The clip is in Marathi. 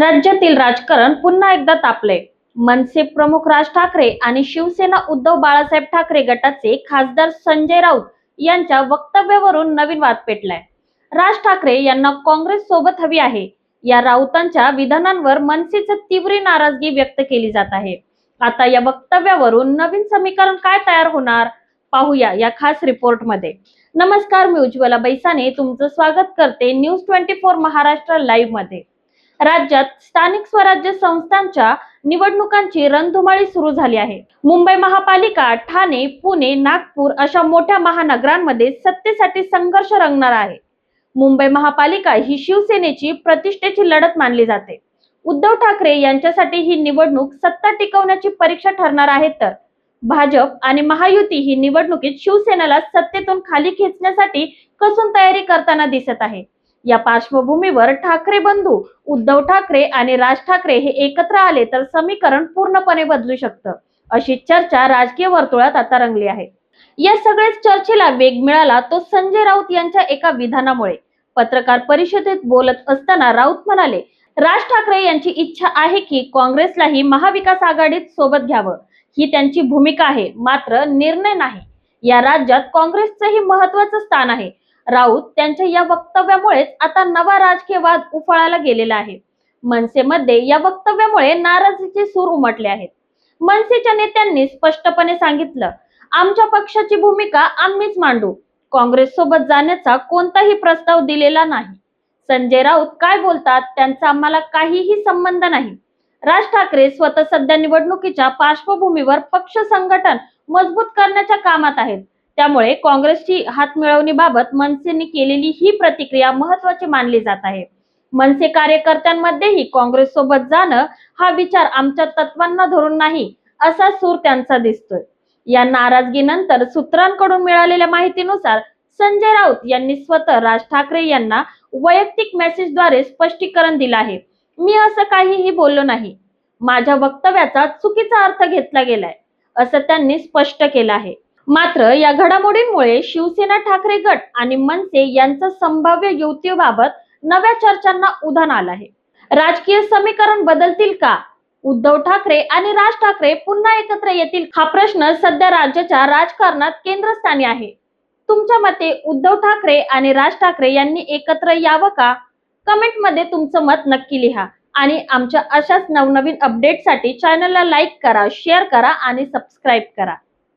राज्यातील राजकारण पुन्हा एकदा तापले. मनसे प्रमुख राज ठाकरे आणि शिवसेना उद्धव बाळासाहेब ठाकरे गटाचे खासदार संजय राऊत यांच्या वक्तव्यावरून नवीन वाद पेटलाय. राज ठाकरे यांना काँग्रेस सोबत हवी आहे. या राऊतांच्या विधानांवर मनसेच तीव्र नाराजगी व्यक्त केली जात आहे. आता या वक्तव्यावरून नवीन समीकरण काय तयार होणार? पाहूया या खास रिपोर्टमध्ये. नमस्कार मी उज्ज्वला बैसाने. तुमचं स्वागत करते न्यूज ट्वेंटी फोर महाराष्ट्र लाईव्हमध्ये राज्यात स्थानिक स्वराज्य संस्थांच्या निवडणुकांची रणधुमाळी सुरू झाली आहे. मुंबई महापालिका ठाणे पुणे नागपूर अशा मोठ्या महानगरांमध्ये सत्तेसाठी संघर्ष रंगणार आहे. मुंबई महापालिका ही शिवसेनेची प्रतिष्ठेची लढत मानली जाते. उद्धव ठाकरे यांच्यासाठी ही निवडणूक सत्ता टिकवण्याची परीक्षा ठरणार आहे तर. भाजप आणि महायुती ही निवडणुकीत शिवसेनेला सत्तेतून खाली खेचण्यासाठी कसून तयारी करताना दिसत आहे. या पार्श्वभूमीवर ठाकरे बंधू उद्धव ठाकरे आणि राज ठाकरे हे एकत्र आले तर समीकरण पूर्णपणे बदलू शकतं अशी चर्चा राजकीय वर्तुळात आता रंगली आहे. या सगळ्याच चर्चेला वेग मिळाला तो संजय राऊत यांच्या एका विधानामुळे. पत्रकार परिषदेत बोलत असताना राऊत म्हणाले राज ठाकरे यांची इच्छा आहे की काँग्रेसलाही महाविकास आघाडीत सोबत घ्यावं. ही त्यांची भूमिका आहे मात्र निर्णय नाही. या राज्यात काँग्रेसचंही महत्वाचं स्थान आहे. राऊत त्यांच्या या वक्तव्यामुळेच आता नवा राजकीय वाद उफाळायला गेलेला आहे. मनसेमध्ये या वक्तव्यामुळे नाराजीचे सूर उमटले आहेत. मनसेच्या नेत्यांनी स्पष्टपणे सांगितलं आमच्या पक्षाची भूमिका आम्हीच मांडू. काँग्रेस सोबत जाण्याचा कोणताही प्रस्ताव दिलेला नाही. संजय राऊत काय बोलतात त्यांचा आम्हाला काहीही संबंध नाही. राज ठाकरे स्वतः सध्या निवडणुकीच्या पार्श्वभूमीवर पक्ष संघटन मजबूत करण्याच्या कामात आहेत. त्यामुळे काँग्रेसची हातमिळवणीबाबत मनसेने केलेली ही प्रतिक्रिया महत्वाची मानली जात आहे. मनसे कार्यकर्त्यांमध्येही काँग्रेस सोबत जाणं हा विचार आमच्या तत्वांना धरून नाही असा सूर त्यांचा दिसतोय. या नाराजगीनंतर सूत्रांकडून मिळालेल्या माहितीनुसार संजय राऊत यांनी स्वतः राज ठाकरे यांना वैयक्तिक मेसेजद्वारे स्पष्टीकरण दिलं आहे. मी असं काहीही बोललो नाही. माझ्या वक्तव्याचा चुकीचा अर्थ घेतला गेलाय असं त्यांनी स्पष्ट केलं आहे. मात्र या घडामोडींमुळे शिवसेना ठाकरे गट आणि मनसे यांचा संभाव्य युतीबाबत नव्या चर्चांना उधाण आलं आहे. राजकीय समीकरण बदलतील का? उद्धव ठाकरे आणि राज ठाकरे पुन्हा एकत्र येतील? हा प्रश्न सध्या राज्याच्या राजकारणात केंद्रस्थानी आहे. तुमच्या मते उद्धव ठाकरे आणि राज ठाकरे यांनी एकत्र यावं का? कमेंटमध्ये तुमचं मत नक्की लिहा आणि आमच्या अशाच नवनवीन अपडेटसाठी चॅनलला लाईक करा शेअर करा आणि सबस्क्राईब करा.